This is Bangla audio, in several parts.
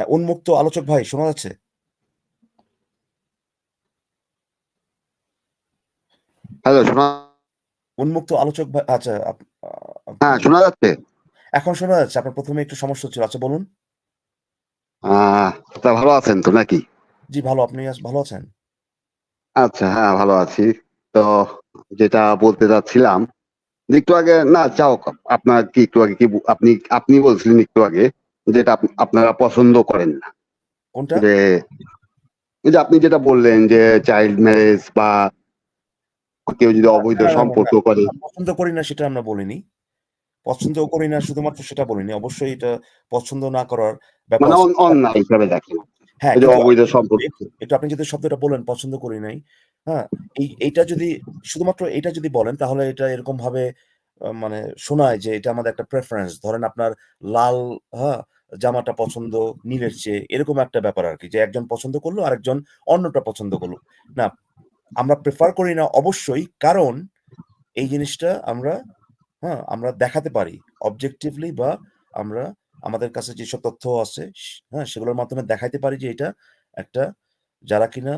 হ্যাঁ, উন্মুক্ত আলোচক ভাই শোনা যাচ্ছে? হ্যালো শোনা উন্মুক্ত আলোচক ভাই আচ্ছা হ্যাঁ, শোনা যাচ্ছে? এখন শোনা যাচ্ছে। আপনার ১ম এ একটু সমস্যা হচ্ছিল। আচ্ছা বলুন। আ তা ভালো আছেন তো নাকি? জি, ভালো। আপনি ভালো আছেন? আচ্ছা, হ্যাঁ, ভালো আছি। তো যেটা বলতে চাচ্ছিলাম যে একটু আগে না যাও আপনার কি একটু আগে কি আপনি আপনি বলছিলেন একটু আগে যেটা আপনারা পছন্দ করেন না। যে যে আপনি যেটা বললেন যে চাইল্ড ম্যারেজ বা কেউ যদি অবৈধ সম্পর্ক করে পছন্দ করি না সেটা আমরা বলিনি। পছন্দ করি না শুধুমাত্র সেটা বলিনি। অবশ্যই এটা পছন্দ না করার ব্যাপার মানে অন্যায় হিসাবে দেখেন। হ্যাঁ, অবৈধ সম্পর্ক। একটু আপনি যদি শব্দটা বললেন পছন্দ করি নাই, হ্যাঁ? এই এইটা যদি শুধুমাত্র এইটা যদি বলেন তাহলে এটা এরকমভাবে আ মানে শোনায় যে এটা আমাদের একটা প্রেফারেন্স। ধরেন আপনার লাল, হ্যাঁ? জামাটা পছন্দ নীলের চেয়ে এরকম একটা ব্যাপার আর কি যে একজন পছন্দ করল আরেকজন অন্যটা পছন্দ করল। না, আমরা প্রেফার করি না অবশ্যই কারণ এই জিনিসটা আমরা, হ্যাঁ? আমরা দেখাতে পারি অবজেক্টিভলি বা আমরা আমাদের কাছে যেসব তথ্য আছে, হ্যাঁ? সেগুলোর মাধ্যমে দেখাইতে পারি যে এটা একটা যারা কিনা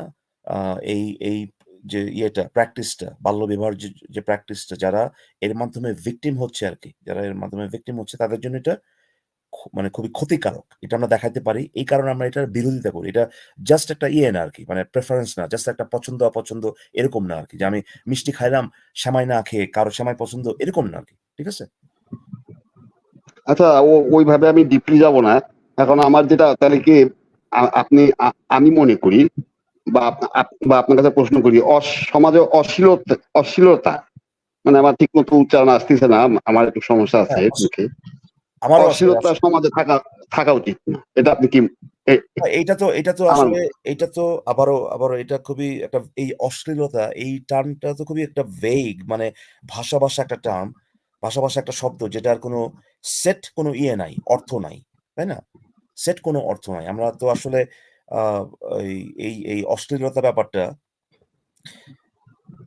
এই এই যে ইয়েটা প্র্যাকটিসটা বাল্যবিবাহের যে যে প্র্যাকটিসটা যারা এর মাধ্যমে ভিকটিম হচ্ছে আর কি যারা এর মাধ্যমে ভিকটিম হচ্ছে তাদের জন্য এটা মানে খুবই ক্ষতিকারক। এটা আমরা দেখাইতে পারি। এই কারণে আমরা এটার বিরোধিতা করি। এটা জাস্ট একটা ইয়ে না আরকি। মানে প্রেফারেন্স না। জাস্ট একটা পছন্দ অপছন্দ এরকম না আর কি যে আমি মিষ্টি খাইলাম সেমাই না খেয়ে কারও সেমাই পছন্দ এরকম না আরকি। ঠিক আছে? আচ্ছা ওইভাবে আমি ডিপলি যাব না। এখন আমার যেটা তাহলে কি আপনি আমি মনে করি বা বা আপনার কাছে প্রশ্ন করি সমাজে অশ্লীলতা অশ্লীলতা মানে আমার ঠিকমতো উচ্চারণ আসতেছে না। আমার একটু সমস্যা আছে হ্যাঁ, মুখে। আছে অশ্লীলতা সমাজে থাকা থাকা উচিত না। এটা আপনি কি এ না, এইটা তো এইটা তো আসলে এইটা তো আবারও আবারও এটা খুবই একটা এই অশ্লীলতা এই টার্মটা তো খুবই একটা ভেগ মানে ভাষা, ভাষা একটা টার্ম। ভাষা, ভাষা একটা শব্দ যেটার কোনো সেট কোনো ইয়ে নাই, অর্থ নাই। তাই না? সেট কোনো অর্থ নাই। আমরা তো আসলে এই এই অশ্লীলতা ব্যাপারটা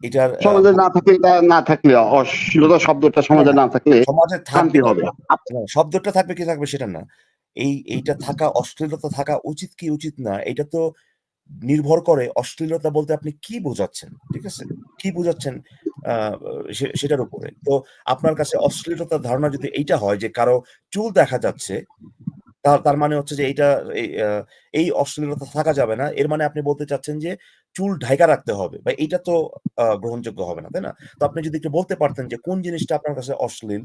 এটার সমাজে না থাকলে না থাকলে অশ্লীলতা শব্দটা সমাজে না। থাকলে সমাজে শান্তি হবে। শব্দটা থাকবে কি থাকবে সেটা না। এই এইটা থাকা অশ্লীলতা থাকা উচিত কি উচিত না এটা তো নির্ভর করে অশ্লীলতা বলতে আপনি কি বোঝাচ্ছেন। ঠিক আছে? কি বোঝাচ্ছেন সেটার উপরে। তো আপনার কাছে অশ্লীলতার ধারণা যদি এইটা হয় যে কারও চুল দেখা যাচ্ছে, তা তার মানে হচ্ছে যে এইটা এই অশ্লীলতা থাকা যাবে না। এর মানে আপনি বলতে চাচ্ছেন যে চুল ঢাইকা রাখতে হবে। বা এইটা তো গ্রহণযোগ্য হবে না। তাই না? তো আপনি যদি একটু বলতে পারতেন যে কোন জিনিসটা আপনার কাছে অশ্লীল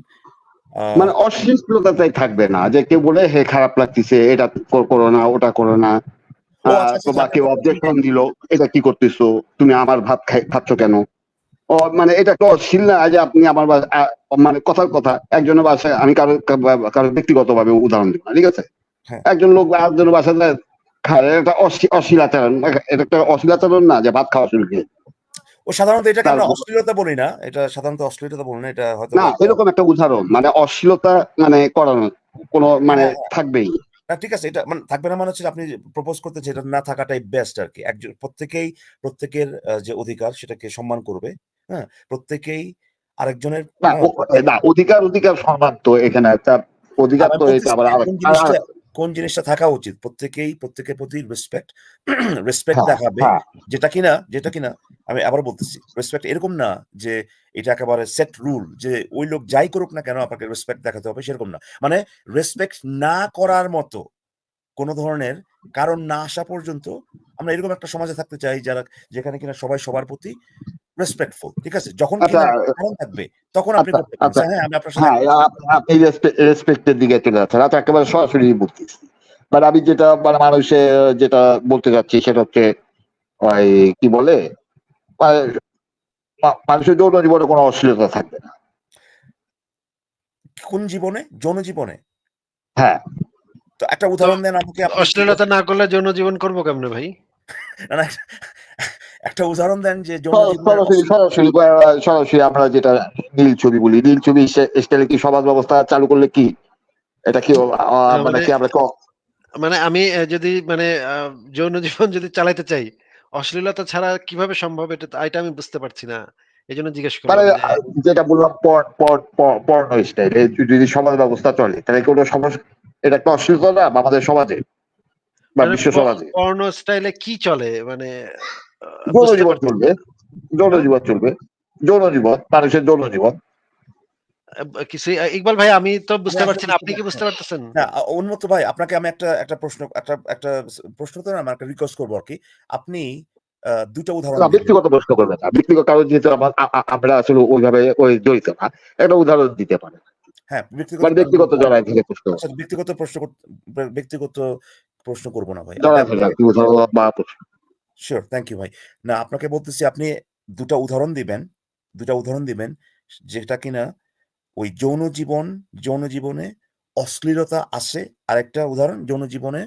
মানে অশ্লীলতাটাই থাকবে না। যে কেউ বলে হে খারাপ লাগতিছে, এটা করো না, ওটা করো না। বা কেউ অবজেকশন দিল, এটা কি করতেছো? তুমি আমার ভাত খাই খাচ্ছ কেন? ও মানে এটা একটা অশ্লীল না যে আপনি আমার মানে কথার কথা একজনের বাসায় আমি কারও কারও ব্যক্তিগতভাবে উদাহরণ দিব না। ঠিক আছে? হ্যাঁ। একজন লোক আরেকজনের বাসায় খায় এটা অশ্লী অশ্লীলাচরণ। এটা একটা অশ্লীলাচরণ না যে ভাত খাওয়া শুরু করে। ও সাধারণত এটাকে আমরা অশ্লীলতা বলি না। এটা সাধারণত অশ্লীলতা বলি না। এটা না এরকম একটা উদাহরণ মানে অশ্লীলতা মানে করানো কোন মানে হ্যাঁ। থাকবেই। না ঠিক আছে। এটা মানে থাকবে না মানে হচ্ছে আপনি প্রপোজ করতেছেন এটা না থাকাটাই বেস্ট আর কি একজন প্রত্যেকেই প্রত্যেকের যে অধিকার সেটাকে সম্মান করবে। হ্যাঁ? প্রত্যেকেই আরেকজনের না অধিকার, অধিকার সম্মান তো এখানে একটা অধিকার তো এটা আবার কোন জিনিসটা থাকা উচিত। প্রত্যেকেই প্রত্যেকের প্রতি রেসপেক্ট রেসপেক্ট দেখাবে। যেটা কিনা যেটা কিনা আমি আবার বলতেছি। রেসপেক্ট এরকম না যে এটা একেবারে সেট রুল যে ওই লোক যাই করুক না কেন আপনাকে রেসপেক্ট দেখাতে হবে সেরকম না। মানে রেসপেক্ট না করার মতো কোন ধরনের কারণ না আসা পর্যন্ত আমরা এরকম একটা সমাজে থাকতে চাই যারা যেখানে কিনা সবাই সবার প্রতি রেসপেক্টফুল। ঠিক আছে? যখন আচ্ছা, কারণ থাকবে তখন আপনি আচ্ছা, করতে। আচ্ছা। হ্যাঁ, আমি আপনার সাথে হ্যাঁ, আপনি দিকে চলে যাচ্ছেন। আচ্ছা একেবারে সরাসরি বলতেছি। মানে আমি যেটা মানে মানুষের যেটা বলতে চাচ্ছি সেটা হচ্ছে ওই কি বলে? মা মা মানুষের যৌন জীবনে কোনো অশ্লীলতা থাকবে না। কোন জীবনে? যৌন জীবনে? হ্যাঁ। তো একটা উদাহরণ দেন আমাকে অশ্লীলতা না করলে যৌন জীবন করব কেমনে ভাই? একটা উদাহরণ দেন যে সরাসরি সরাসরি আমরা যেটা নীল ছবি বলি। নীল ছবি স্টা স্টাইলে কি সমাজ ব্যবস্থা চালু করলে কি? এটা কি আ মানে মানে কি আমরা মানে আমি যদি মানে যৌন জীবন যদি চালাইতে চাই, অশ্লীলতা ছাড়া কীভাবে সম্ভব এটা এটা আমি বুঝতে পারছি না। এই জন্য জিজ্ঞেস মানে করলাম যে আ যেটা বললাম পর পর পর পর্নো স্টাইল যদি সমাজ ব্যবস্থা চলে তাহলে কোনো সমাজ এটা একটা অশ্লীলতা আমাদের সমাজে? বা মানে বিশ্ব সমাজে পর্ন স্টাইলে কি চলে? মানে যৌন জীবন চলবে যৌন হ্যাঁ? জীবন চলবে যৌন জীবন মানুষের যৌন জীবন আব ইকবাল ভাই আমি তো বুঝতে পারছি না। আপনি কি বুঝতে পারতেছেন? না, উন্মুক্ত ভাই আপনাকে আমি একটা একটা প্রশ্ন একটা একটা প্রশ্ন তো না, একটা রিকোয়েস্ট করব আরকি। আপনি আ ২ টা উদাহরণ ব্যক্তিগত প্রশ্ন করবেন না। ব্যক্তিগত কারণ যেহেতু আমার আসলে ওইভাবে ওই জড়িত না। একটা উদাহরণ দিতে পারেন। হ্যাঁ, ব্যক্তিগত মানে ব্যক্তিগত জড়ায় থেকে প্রশ্ন আচ্ছা ব্যক্তিগত প্রশ্ন ব্যক্তিগত প্রশ্ন করব না ভাই। বা প্রশ্ন। সিউর, থ্যাংক ইউ ভাই। না আপনাকে বলতেছি আপনি দুটা উদাহরণ দিবেন দুটা উদাহরণ দিবেন যেটা কিনা ওই যৌন জীবন যৌন জীবনে অশ্লীলতা আসে। আরেকটা উদাহরণ যৌন জীবনে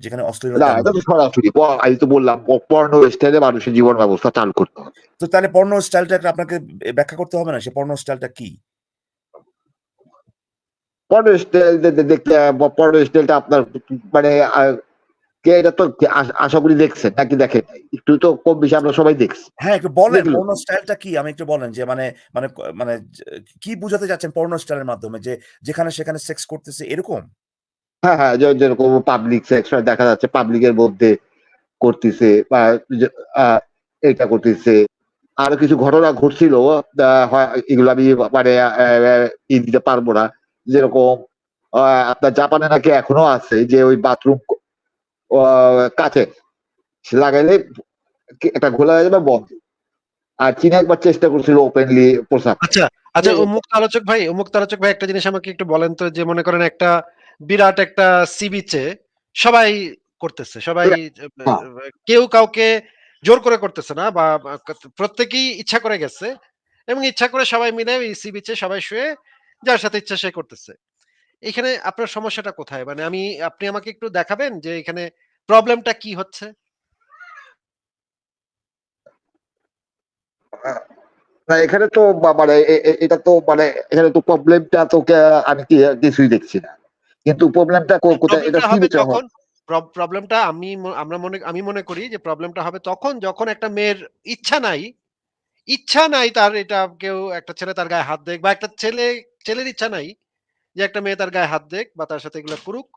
যেখানে অশ্লীলতা এটা নেই। তো সরাসরি আমি তো বললাম প পর্ন স্টাইলে মানুষের জীবন ব্যবস্থা চালু করতে হবে। তো তাহলে পর্ন স্টাইলটাকে আপনাকে ব্যাখ্যা করতে হবে না? সে পর্ন স্টাইলটা কি? পর্ন স্টাইল দেখতে প পর্ন স্টাইলটা আপনার মানে কে এটা তো আশা আশা করি দেখছেন নাকি দেখেন একটু তো কম বেশি আমরা সবাই দেখছি। হ্যাঁ, একটু বলেন দেখলেন। স্টাইলটা কি? আমি একটু বলেন যে মানে মানে মানে কি বুঝাতে চাচ্ছেন পর্ন স্টাইলের মাধ্যমে? যে যেখানে সেখানে সেক্স করতেছে এরকম? হ্যাঁ, হ্যাঁ, যেরকম পাবলিক সেক্স দেখা যাচ্ছে পাবলিকের মধ্যে করতেছে বা এটা করতেছে। আরও কিছু ঘটনা ঘটছিল এগুলো আমি মানে দিতে পারব না। যেরকম আপনার জাপানে নাকি এখনও আছে যে ওই বাথরুম কাঁচের লাগাইলে কি একটা খোলা হয়ে যাবে বন্ধ। আর চীনে একবার চেষ্টা করছিল ওপেনলি প্রসাব আচ্ছা, আচ্ছা। আলোচক ভাই আলোচক ভাই একটা জিনিস আমাকে একটু বলেন তো যে মনে করেন একটা বিরাট একটা সি বিচে সবাই করতেছে। সবাই কেউ কাউকে জোর করে করতেছে না বা প্রত্যেকেই ইচ্ছা করে গেছে এবং ইচ্ছা করে সবাই মিলে সি বিচে সবাই শুয়ে যার সাথে ইচ্ছা সে করতেছে। এখানে আপনার সমস্যাটা কোথায়? মানে আমি আপনি আমাকে একটু দেখাবেন যে এখানে প্রবলেমটা কি হচ্ছে? না এখানে তো মানে এটা তো মানে এখানে তো প্রবলেমটা তো আমি কিছুই দেখছি না। কিন্তু প্রবলেমটা কোথায় এটা। তখন প্রব প্রবলেমটা আমি আমরা মনে আমি মনে করি যে প্রবলেমটা হবে তখন যখন একটা মেয়ের ইচ্ছা নাই, ইচ্ছা নাই তার এটা কেউ একটা ছেলে তার গায়ে হাত দেক বা একটা ছেলে ছেলের ইচ্ছা নাই যে একটা মেয়ে তার গায়ে হাত দেক বা তার সাথে এগুলা করুক।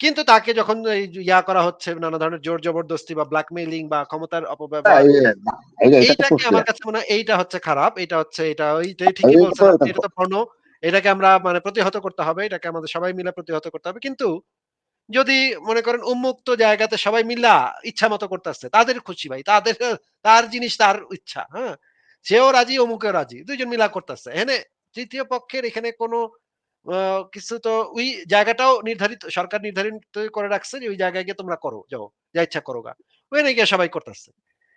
কিন্তু তাকে যখন ইয়া করা হচ্ছে নানা ধরনের জোর জবরদস্তি বা ব্ল্যাকমেইলিং বা ক্ষমতার অপব্যবহার তো এইটাকে আমার কাছে মনে হয় এইটা হচ্ছে খারাপ। এটা হচ্ছে এটা এইটাই ঠিকই বলছেন এটা তো পর্নো। এটাকে আমরা মানে প্রতিহত করতে হবে। এটাকে আমাদের সবাই মিলে প্রতিহত করতে হবে। কিন্তু যদি মনে করেন উন্মুক্ত জায়গাতে সবাই মিলা ইচ্ছা মতো করতেছে। তাদের খুশি ভাই। তাদের তার জিনিস তার ইচ্ছা। হ্যাঁ? সেও রাজি অমুকেও রাজি। ২ জন মিলা করতেছে। এখানে তৃতীয় পক্ষের এখানে কোনো কিছু তো ওই জায়গাটাও নির্ধারিত, সরকার নির্ধারিত করে রাখছে যে ওই জায়গায় গিয়ে তোমরা করো, যাও। যা ইচ্ছা করো গা। ওখানে গিয়ে সবাই করতেছে।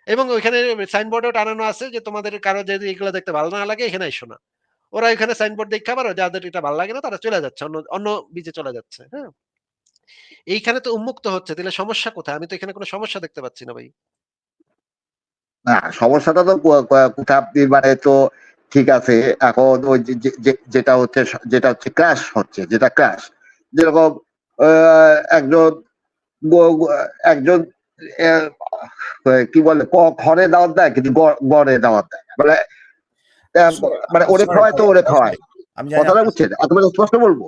এবং ওইখানে সাইনবোর্ডেও টানানো আছে যে তোমাদের কারও যদি এগুলো দেখতে ভালো না লাগে, এখানে আইসো না। ওরা এখানে সাইনবোর্ড দেইখা আবার যাদের এটা ভালো লাগে না, তারা চলে যাচ্ছে। অন্য অন্য বিচে চলে যাচ্ছে। হ্যাঁ? এইখানে তো উন্মুক্ত হচ্ছে। তাহলে সমস্যা কোথায়? আমি তো এখানে কোনো সমস্যা দেখতে পাচ্ছি না ভাই। না, সমস্যাটা তো কোথায় আপনি মানে তো ঠিক আছে। এখন ওই যেটা হচ্ছে যেটা হচ্ছে ক্রাশ হচ্ছে যেটা ক্রাশ। যেরকম একজন একজন কি বলে ক খড়ে দাওয়াত দেয় কিন্তু গড়ে দাওয়াত দেয়। মানে মানে ওরে খাওয়ায় তো ওরে খাওয়ায়। আমি কথাটা বুঝছেন? এত স্পষ্ট বলব?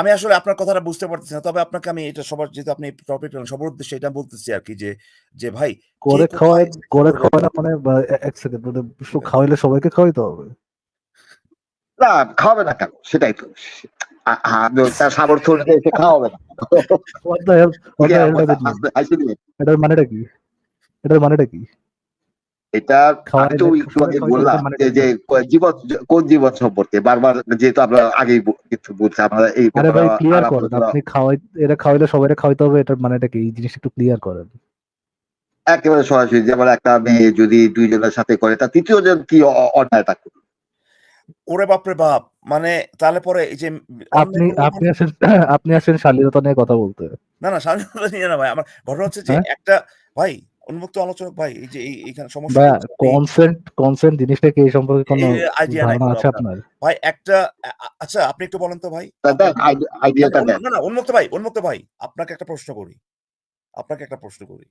আমি আসলে আপনার কথাটা বুঝতে পারতেছি না। তবে আপনাকে আমি এটা সবার যেহেতু আপনি টপিক সবার উদ্দেশ্যে এটা বলতেছি আরকি যে, যে ভাই করে খাওয়ায় করে খাওয়ায় না মানে বা এ ১ সেকেন্ড মানে শুধু খাওয়াইলে সবাইকে খাওয়াইতে হবে? না খাওয়াবে না কেন? সেটাই তো। তার সামর্থ্য অনুযায়ী সে খাওয়াবে না। এটার মানেটা কি? এটার মানেটা কি? এটা আমি তো একটু আগে বললাম যে? জীবন কোন জীবন সম্পর্কে বারবার যেহেতু আমরা আগেই কিছু বলছি আমরা এই আরে ভাই ক্লিয়ার করেন। আপনি খাওয়াই এরা খাওয়াইলে সবাইরে খাওয়াইতে হবে এটার মানেটা কি? এই জিনিসটা একটু ক্লিয়ার করেন। একেবারে সরাসরি যেমন একটা মেয়ে যদি ২ জনের সাথে করে তার ৩য় জন কি অন্যায়টা করবে? ওরে বাপরে বাপ! মানে তাহলে পরে এই যে আপনি আপনি মানে আসেন আপনি আসেন শালীনতা নিয়ে কথা বলতে। না, না স্বাধীনতা নিয়ে না ভাই। আমার ঘটনা হচ্ছে যে হ্যাঁ? একটা ভাই উন্মুক্ত আলোচক ভাই এই যে এইখানে সমস্যা কনসেন্ট কনসেন্ট জিনিসটা কি এই সম্পর্কে কোনো ধারণা আছে আপনার। ভাই একটা আচ্ছা আপনি একটু বলেন তো ভাই। আইডিয়াটা না, দেন। না, না উন্মুক্ত ভাই, উন্মুক্ত ভাই। আপনাকে একটা প্রশ্ন করি। আপনাকে একটা প্রশ্ন করি।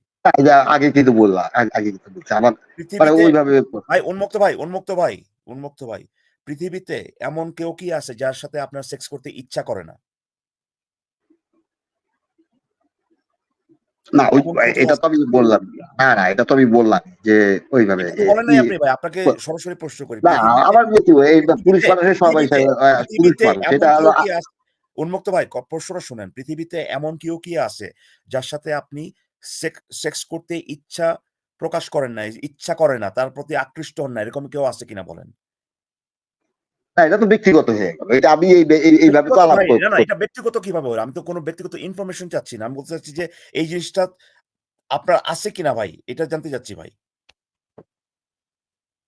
আগে কিন্তু বললাম। আগে কিন্তু বলছি। আমার মানে ওইভাবে ভাই উন্মুক্ত ভাই, উন্মুক্ত ভাই, উন্মুক্ত ভাই। পৃথিবীতে এমন কেউ কি আছে যার সাথে আপনার সেক্স করতে ইচ্ছা করে না? না ওই এটা তো আমি বললাম। না না এটা তো আমি বললাম যে ওইভাবে বলেন নাই আপনি ভাই আপনাকে সরাসরি প্রশ্ন করি। না পৃথিবীতে আবার এই পুলিশ মানুষের সবাই পুলিশ মানুষ এমন কেউ কি আছে? উন্মুক্ত ভাই প্রশ্নটা শুনেন। পৃথিবীতে এমন কেউ কি আছে যার সাথে আপনি সেক্স করতে ইচ্ছা প্রকাশ করেন না ইচ্ছা করে না তার প্রতি আকৃষ্ট হন না এরকম কেউ আছে কিনা বলেন? না এটা তো ব্যক্তিগত হয়ে গেল। এটা আমি এই এই- এইভাবে তো আলাপ না এটা ব্যক্তিগত কীভাবে হলো? আমি তো কোনো ব্যক্তিগত ইনফরমেশন চাচ্ছি না। আমি বলতে চাচ্ছি যে এই জিনিসটা আপনার আছে কিনা ভাই? এটা জানতে চাচ্ছি ভাই।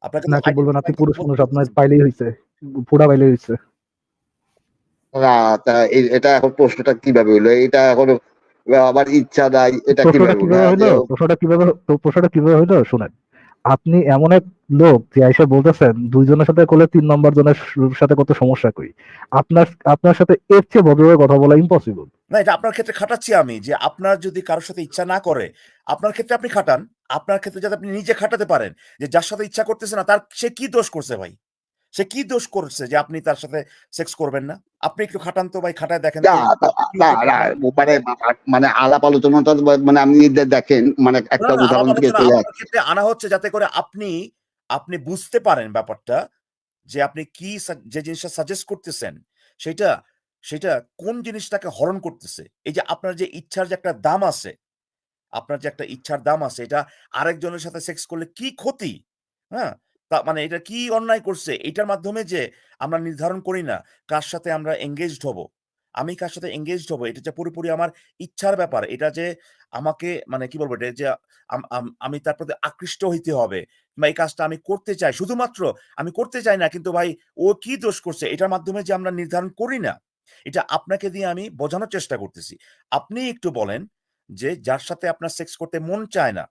আপনাকে বলবেন? আপনি পুরুষ মানুষ আপনার পাইলেই হয়েছে পুরা পাইলেই হয়েছে না তা এটা এখন প্রশ্নটা কীভাবে হলো এটা এখন আবার ইচ্ছা নাই এটা কীভাবে হলো কীভাবে হইল? যে- প্রশ্নটা কীভাবে প্রশ্নটা কীভাবে হইল? শুনেন। আপনি এমন এক লোক যে আইসা বলতেছেন, দুইজনের সাথে করলে তিন নম্বর জনের সাথে কত সমস্যা করি? আপনার আপনার সাথে এর চেয়ে ভদ্রভাবে কথা বলা ইম্পসিবল না, এটা আপনার ক্ষেত্রে খাটাচ্ছি আমি, যে আপনার যদি কারোর সাথে ইচ্ছা না করে, আপনার ক্ষেত্রে আপনি খাটান, আপনার ক্ষেত্রে যাতে আপনি নিজে খাটাতে পারেন, যে যার সাথে ইচ্ছা করতেছে না, তার, সে কি দোষ করছে ভাই? সে কি দোষ করছে যে আপনি তার সাথে সেক্স করবেন না? আপনি একটু খাটান তো ভাই খাটায় দেখেন মানে মানে আলাপ আলোচনাটা মানে আপনি দেখেন মানে একটা উদাহরণ থেকে চলে ক্ষেত্রে আনা হচ্ছে যাতে করে আপনি আপনি বুঝতে পারেন ব্যাপারটা যে আপনি কি যে জিনিসটা সাজেস্ট করতেছেন সেটা সেটা কোন জিনিসটাকে হরণ করতেছে? এই যে আপনার যে ইচ্ছার যে একটা দাম আছে আপনার যে একটা ইচ্ছার দাম আছে এটা আরেকজনের সাথে সেক্স করলে কি ক্ষতি? হ্যাঁ? তা মানে এটা কি অন্যায় করছে? এটার মাধ্যমে যে আমরা নির্ধারণ করি না কার সাথে আমরা এঙ্গেজড হব। আমি কার সাথে এঙ্গেজড হব? এটা যে পুরোপুরি আমার ইচ্ছার ব্যাপার। এটা যে আমাকে মানে কি বলব? এটা যে আম- তার প্রতি আকৃষ্ট হইতে হবে বা এই কাজটা আমি করতে চাই। শুধুমাত্র আমি করতে চাই না, কিন্তু ভাই ও কি দোষ করছে? এটার মাধ্যমে যে আমরা নির্ধারণ করি না, এটা আপনাকে দিয়ে আমি বোঝানোর চেষ্টা করতেছি। আপনি একটু বলেন যে যার সাথে আপনার সেক্স করতে মন চায় না,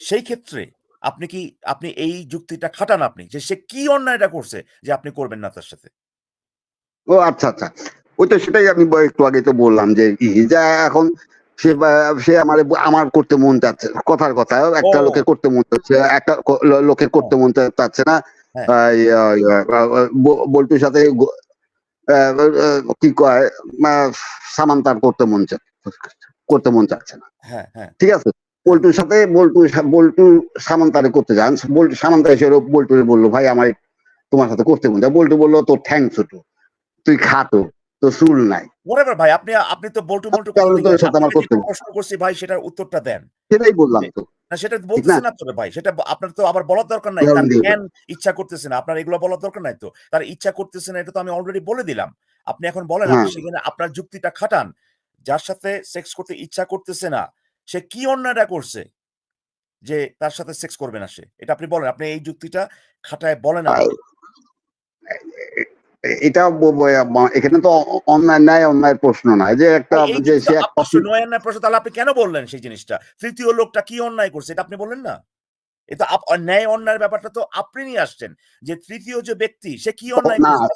সেই ক্ষেত্রে আপনি কি আপনি এই যুক্তিটা খাটান আপনি যে সে কি অন্যায়টা করছে যে আপনি করবেন না তার সাথে? ও আচ্ছা আচ্ছা। ওই তো সেটাই আমি একটু আগে তো বললাম যে এখন সে সে আমার আমার করতে মন চাচ্ছে কথার কথা একটা ও। লোকের করতে মন চাচ্ছে একটা ক- লো- লোকের করতে মন চাচ্ছে না। হ্যাঁ। বল্টুর সাথে কি কয় সামান্তার করতে মন চা করতে মন চাচ্ছে না। হ্যাঁ হ্যাঁ। ঠিক আছে? বল্টুর সাথে বল্টু বল্টু সামান্তারে করতে যান। বল্টু সামান্তা এসে বল্টুরে বলল ভাই আমার তোমার সাথে করতে মন বল্টু বলল তোর ঠ্যাং ছোট তুই খাটো তোর চুল নাই। ভাই আপনি আপনি তো বল্টু তো সাথে আমার করতে প্রশ্ন করছি ভাই সেটার উত্তরটা দেন। সেটাই বললাম তো। না সেটা বলতেছে না? তবে ভাই সেটা আপনার তো আবার বলার দরকার নাই। তার জ্ঞান ইচ্ছা করতেছে না। আপনার এগুলো বলার দরকার নাই তো। তার ইচ্ছা করতেছে না এটা তো আমি অলরেডি বলে দিলাম। আপনি এখন বলেন আপনি হ্যাঁ। সেখানে আপনার যুক্তিটা খাটান। যার সাথে সেক্স করতে ইচ্ছা করতেছে না সে কি অন্যায়টা করছে? যে তার সাথে সেক্স করবে না সে। এটা আপনি বলেন আপনি এই যুক্তিটা খাটায় বলেন। এ- এটা এখানে তো অন্যায় ন্যায় অন্যায়ের প্রশ্ন নয় যে একটা যে সে এক অবশ্যই নয় অন্যায় প্রশ্ন তাহলে আপনি কেন বললেন সেই জিনিসটা? তৃতীয় লোকটা কি অন্যায় করছে এটা আপনি বললেন না। এটা ন্যায় অন্যায়ের ব্যাপারটা তো আপনি নিয়ে আসছেন। যে তৃতীয় যে ব্যক্তি সে কি অন্যায় না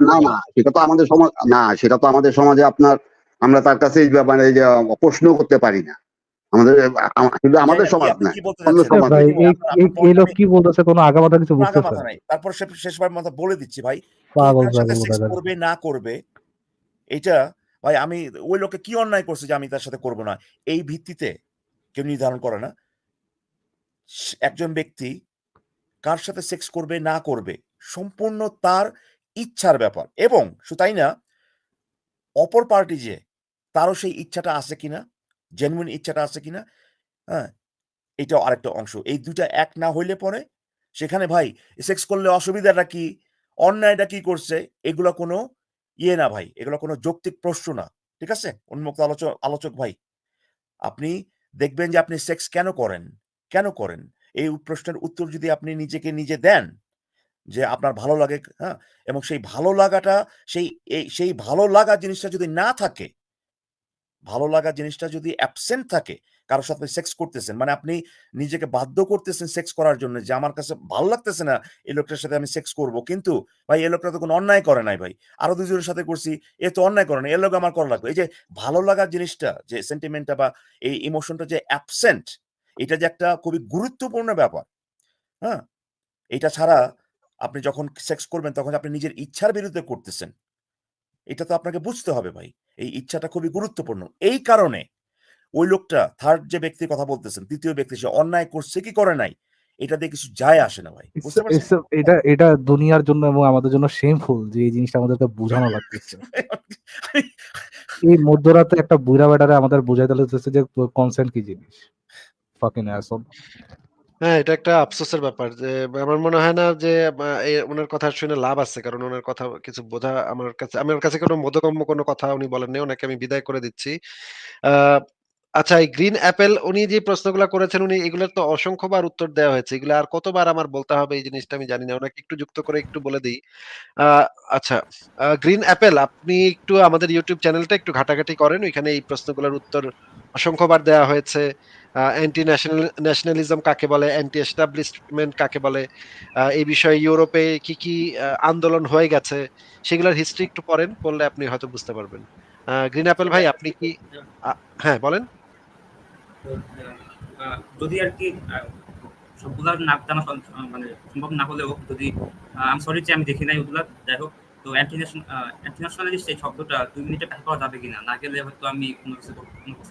না না সেটা তো আমাদের সমাজ না সেটা তো আমাদের সমাজে আপনার আমরা তার কাছে এই ব্যাপারে প্রশ্ন করতে পারি না। আমাদের কিন্তু আমাদের সমাজ না অন্য সমাজ। এই আপনার- এই- আপনার এই লোক কি বলতেছে? কোনো আগামাথা কিছু বুঝতেছে না। তারপর শেষবার মতো বলে দিচ্ছি ভাই। কে পাগল তার সাথে পাগল সেক্স কোথাকার। করবে না করবে এটা ভাই আমি ওই লোকে কি অন্যায় করছে যে আমি তার সাথে করব না? এই ভিত্তিতে কেউ নির্ধারণ করে না। একজন ব্যক্তি কার সাথে সেক্স করবে না করবে সম্পূর্ণ তার ইচ্ছার ব্যাপার। এবং শুধু তাই না? অপর পার্টি যে তারও সেই ইচ্ছাটা আছে কিনা? জেনুইন ইচ্ছাটা আছে কিনা? হ্যাঁ এটাও আরেকটা অংশ। এই দুইটা এক না হইলে পরে সেখানে ভাই সেক্স করলে অসুবিধাটা কি? অন্যায়টা কি করছে? এগুলো কোনো ইয়ে না ভাই, এগুলো কোনো যৌক্তিক প্রশ্ন না, ঠিক আছে? উন্মুক্ত আলোচক আলোচক ভাই, আপনি দেখবেন যে আপনি সেক্স কেন করেন? কেন করেন? এই প্রশ্নের উত্তর যদি আপনি নিজেকে নিজে দেন যে আপনার ভালো লাগে হ্যাঁ এবং সেই ভালো লাগাটা, সেই সেই ভালো লাগা জিনিসটা যদি না থাকে ভালো লাগা জিনিসটা যদি অ্যাবসেন্ট থাকে কারোর সাথে সেক্স করতেছেন মানে আপনি নিজেকে বাধ্য করতেছেন সেক্স করার জন্য যে আমার কাছে ভালো লাগতেছে না, এই লোকটার সাথে আমি সেক্স করব, কিন্তু ভাই এই লোকটা তো কোনো অন্যায় করে নাই ভাই। আরও দুজনের সাথে করছি, এ তো অন্যায় করে না এর লোক আমার করা লাগবে। এই যে ভালো লাগার জিনিসটা, যে সেন্টিমেন্টটা বা এই ইমোশনটা যে অ্যাবসেন্ট এটা যে একটা খুবই গুরুত্বপূর্ণ ব্যাপার হ্যাঁ? এটা ছাড়া আপনি যখন সেক্স করবেন, তখন আপনি নিজের ইচ্ছার বিরুদ্ধে করতেছেন। এটা তো আপনাকে বুঝতে হবে ভাই। এই ইচ্ছাটা খুবই গুরুত্বপূর্ণ। এই কারণে ওই লোকটা থার্ড যে ব্যক্তির কথা বলতেছেন তৃতীয় ব্যক্তি সে অন্যায় করছে কি করে নাই এটা দিয়ে কিছু যায় আসে না ভাই। এটা এটা দুনিয়ার জন্য এবং আমাদের জন্য শেমফুল যে এই জিনিসটা আমাদেরকে বোঝানো লাগতেছে। এই মধ্যরাতে একটা বুড়া বেটারে আমাদের বোঝাইতে লাগতেছে যে কনসেন্ট কি জিনিস? ফাকিং অ্যাসল হ্যাঁ, এটা একটা আফসোসের ব্যাপার যে আমার মনে হয় না যে উনার কথা শুনে লাভ আছে। কারণ উনার কথা কিছু বোঝা আমার কাছে আমার কাছে কোনো বোধগম্য কোনো কথা উনি বলেন নাই। আমি বিদায় করে দিচ্ছি। আচ্ছা এই গ্রিন অ্যাপেল উনি যে প্রশ্নগুলা করেছেন উনি এগুলোর তো অসংখ্যবার উত্তর দেওয়া হয়েছে। এগুলা আর কতবার আমার বলতে হবে এই জিনিসটা আমি জানি না। উনাকে একটু যুক্ত করে একটু বলে দেই। আচ্ছা, গ্রিন অ্যাপেল আপনি একটু আমাদের YouTube চ্যানেলটা একটু ঘাটাঘাটি করেন। ওইখানে এই প্রশ্নগুলোর উত্তর অসংখ্যবার দেওয়া হয়েছে। অ্যান্টি ন্যাশনাল ন্যাশনালিজম কাকে বলে, অ্যান্টি এস্টাবলিশমেন্ট কাকে বলে, এই বিষয়ে ইউরোপে কি, কি আন্দোলন হয়ে গেছে সেগুলোর হিস্ট্রি একটু পড়েন। পড়লে আপনি হয়তো বুঝতে পারবেন। গ্রিন অ্যাপেল ভাই আপনি কি হ্যাঁ, বলেন। যদি আর কি সবগুলা না জানা মানে সম্ভব না হলেও যদি আ আই এম সরি যে আমি দেখি নাই ওগুলা। যাই হোক তো anti nation uh anti nationalist এই শব্দটা ২ মিনিটে ব্যাখ্যা করা যাবে কিনা? না গেলে হয়তো আমি কোনো কিছু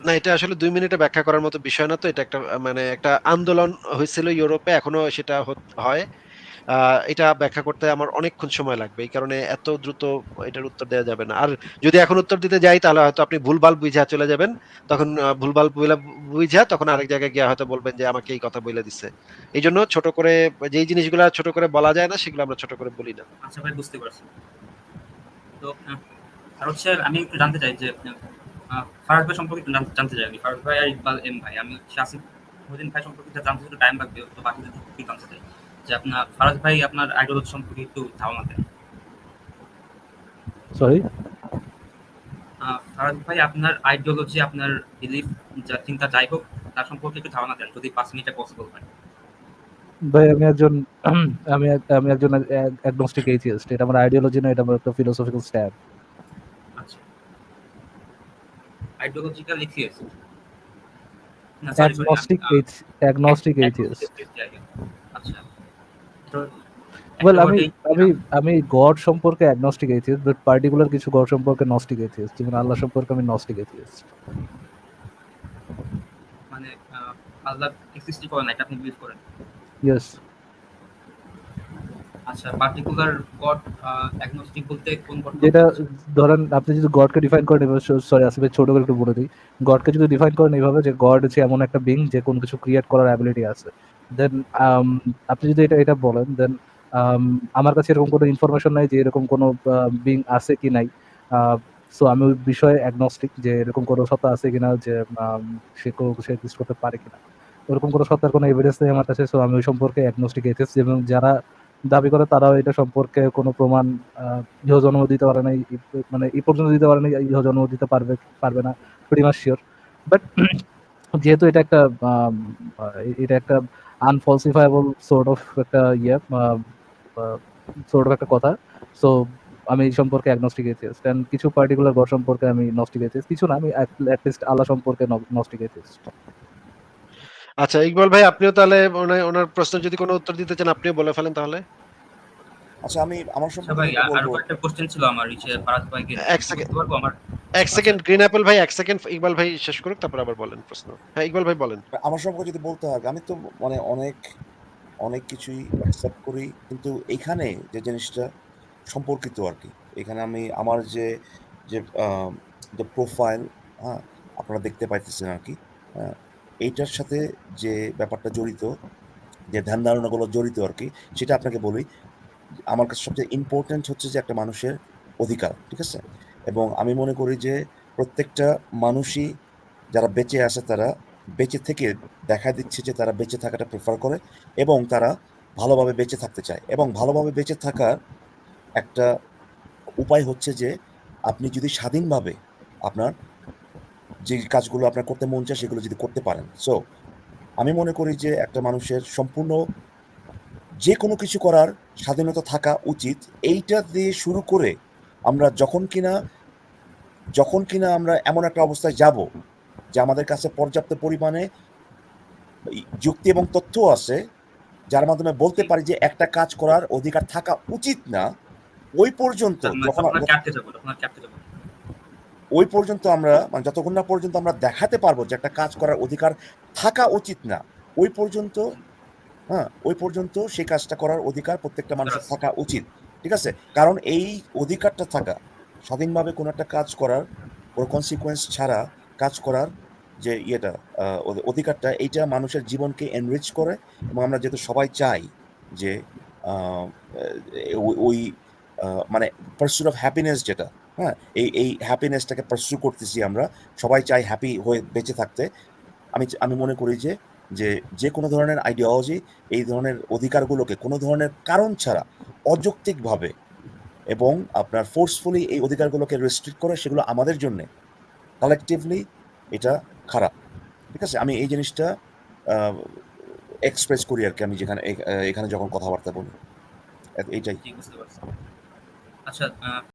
না এটা আসলে ২ মিনিটে ব্যাখ্যা করার মতো বিষয় না তো। এটা একটা মানে একটা আন্দোলন হয়েছিল ইউরোপে এখনও সেটা হয়। এটা ব্যাখ্যা করতে আমার অনেকক্ষণ সময় লাগবে। এই কারণে এত দ্রুত এটার উত্তর দেয়া যাবে না। আর যদি এখন উত্তর দিতে যাই তাহলে হয়তো আপনি ভুলভাল বুঝা চলে যাবেন। তখন ভুলভাল বুইঝা তখন আরেক জায়গায় গিয়ে হয়তো বলবেন যে আমাকে এই কথা বইলা দিছে। এইজন্য ছোট করে যেই জিনিসগুলো ছোট করে বলা যায় না সেগুলো আমরা ছোট করে বলি না। আচ্ছা ভাই বুঝতে পারছি। তো আর হচ্ছে আমি একটু জানতে চাই যে ফারাজ ভাই সম্পর্কে একটু জানতে চাই আমি। ফারাজ ভাই আর ইকবাল এম ভাই। আমি ভাই সম্পর্কে জানতে একটু টাইম লাগবে। তো বাকিদের একটু জানতে চাই। যে আপনার ফারাজ ভাই আপনার আইডিওলজি সম্পর্কে একটু ধারণা দেন। সরি ফারাজ ভাই আপনার আইডিওলজি আপনার বিলিফ যা চিন্তা যাই হোক তার সম্পর্কে একটু ধারণা দেন যদি পাঁচ মিনিটে পসিবল হয়। ভাই আমি একজন আমি আমি একজন অ্যাগনস্টিক এথিয়েস্ট। এটা আমার আইডিওলজি না এটা আমার একটা ফিলোসফিক্যাল স্ট্যান্ড। আচ্ছা। Ideological agnostic agnostic. আচ্ছা। তো ওয়েল আমি আমি আমি গড সম্পর্কে অ্যাগনস্টিক এথিয়েস্ট বাট পার্টিকুলার কিছু গড সম্পর্কে নস্টিক এথিয়েস্ট। যেমন আল্লাহ সম্পর্কে আমি নস্টিক এথিয়েস্ট। মানে আল্লাহ এক্সিস্টই করে না এটা আপনি বিলিভ করেন। ইয়েস। আচ্ছা পার্টিকুলার গড অ্যাগনস্টিক বলতে কোন গড যেটা ধরেন আপনি যদি গডকে ডিফাইন করেন সরি ভাই ছোট করে একটু বলে দিই। গডকে যদি ডিফাইন করেন এইভাবে যে গড হচ্ছে এমন একটা বিং যে কোনো কিছু ক্রিয়েট করার অ্যাবিলিটি আছে। দেন আপনি যদি এটা এটা বলেন দেন আম আমার কাছে এরকম কোনো ইনফরমেশন নাই যে এরকম কোনো বিং আছে কি নাই। সো আমি ওই বিষয়ে অ্যাগনস্টিক যে এরকম কোনো সত্তা আছে কিনা যে সে সে করতে পারে কিনা। ওরকম কোনো সত্তার কোনো এভিডেন্স নেই আমার কাছে। সো আমি ওই সম্পর্কে অ্যাগনস্টিক এথিস্ট এবং যারা দাবি করে তারাও এটা সম্পর্কে কোনো প্রমাণ ইহ জন্ম দিতে পারে। ই মানে এই পর্যন্ত দিতে পারে নাই, ইহ জন্ম দিতে পারবে পারবে না। Pretty much sure. বাট যেহেতু এটা একটা এটা একটা আনফলসিফায়েবল সর্ট অফ একটা ইয়ে আ অফ একটা কথা। সো আমি এই সম্পর্কে অ্যাগনস্টিক এথিয়েস্ট। অ্যান্ড কিছু পার্টিকুলার গড সম্পর্কে আমি নস্টিক এথিয়েস্ট। কিছু না আমি এট এট লিস্ট আল্লাহ সম্পর্কে ন নস্টিক এথিয়েস্ট। আচ্ছা ইকবাল ভাই আপনিও তাহলে ওনার প্রশ্ন যদি কোনো উত্তর দিতে চান আপনিও বলে ফেলেন তাহলে। আচ্ছা আমি আমার সম্পর্কে ভাই আরও বলব কোশ্চেন ছিল আমার ইসে ফারাজ ভাইকে এক সেকেন্ড আমার ১ সেকেন্ড গ্রিন অ্যাপেল ভাই এক সেকেন্ড ইকবাল ভাই শেষ করুক তারপর আবার বলেন প্রশ্ন। হ্যাঁ ইকবাল ভাই বলেন। আমার সম্পর্কে যদি বলতে হয় আমি তো মানে অনেক অনেক কিছুই অ্যাকসেপ্ট করি। কিন্তু এখানে যে জিনিসটা সম্পর্কিত আর কি এখানে আমি আমার যে যে যে প্রোফাইল হ্যাঁ? আপনারা দেখতে পাইতেছেন আরকি। হ্যাঁ? এইটার সাথে যে ব্যাপারটা জড়িত, যে ধ্যান ধারণাগুলো জড়িত আর কি সেটা আপনাকে বলি। আমার কাছে সবচেয়ে ইম্পোর্টেন্ট হচ্ছে যে একটা মানুষের অধিকার। ঠিক আছে? এবং আমি মনে করি যে প্রত্যেকটা মানুষই যারা বেঁচে আসে তারা বেঁচে থেকে দেখা দিচ্ছে যে তারা বেঁচে থাকাটা প্রেফার করে এবং তারা ভালোভাবে বেঁচে থাকতে চায়। এবং ভালোভাবে বেঁচে থাকার একটা উপায় হচ্ছে যে আপনি যদি স্বাধীনভাবে আপনার যে কাজগুলো আপনার করতে মন চায় সেগুলো যদি করতে পারেন। সো আমি মনে করি যে একটা মানুষের সম্পূর্ণ যে কোনো কিছু করার স্বাধীনতা থাকা উচিত। এইটা দিয়ে শুরু করে আমরা যখন কিনা যখন কিনা আমরা এমন একটা অবস্থায় যাব যে আমাদের কাছে পর্যাপ্ত পরিমাণে যুক্তি এবং তথ্য আছে যার মাধ্যমে বলতে পারি যে একটা কাজ করার অধিকার থাকা উচিত না। ওই পর্যন্ত মানে যখন ওই পর্যন্ত আমরা মানে যতক্ষণ না পর্যন্ত আমরা দেখাতে পারব যে একটা কাজ করার অধিকার থাকা উচিত না ওই পর্যন্ত হ্যাঁ ওই পর্যন্ত সেই কাজটা করার অধিকার প্রত্যেকটা মানুষের থাকা উচিত ঠিক আছে? কারণ এই অধিকারটা থাকা স্বাধীনভাবে কোনো একটা কাজ করার কোনো কনসিকুয়েন্স ছাড়া কাজ করার যে ইয়েটা অধিকারটা এইটা মানুষের জীবনকে এনরিচ করে এবং আমরা যেহেতু সবাই চাই যে ওই- ওই মানে পার্সুট অফ হ্যাপিনেস যেটা হ্যাঁ এই এই হ্যাপিনেসটাকে পার্সু করতেছি আমরা। সবাই চাই হ্যাপি হয়ে বেঁচে থাকতে। আমি আমি মনে করি যে যে যে কোনো ধরনের আইডিওলজি এই ধরনের অধিকারগুলোকে কোনো ধরনের কারণ ছাড়া অযৌক্তিকভাবে এবং আপনার ফোর্সফুলি এই অধিকারগুলোকে রেস্ট্রিক্ট করে সেগুলো আমাদের জন্য কালেকটিভলি এটা খারাপ। ঠিক আছে? আমি এই জিনিসটা এক্সপ্রেস করি আর কি আমি যেখানে এখানে যখন কথাবার্তা বলি। এইটাই। আচ্ছা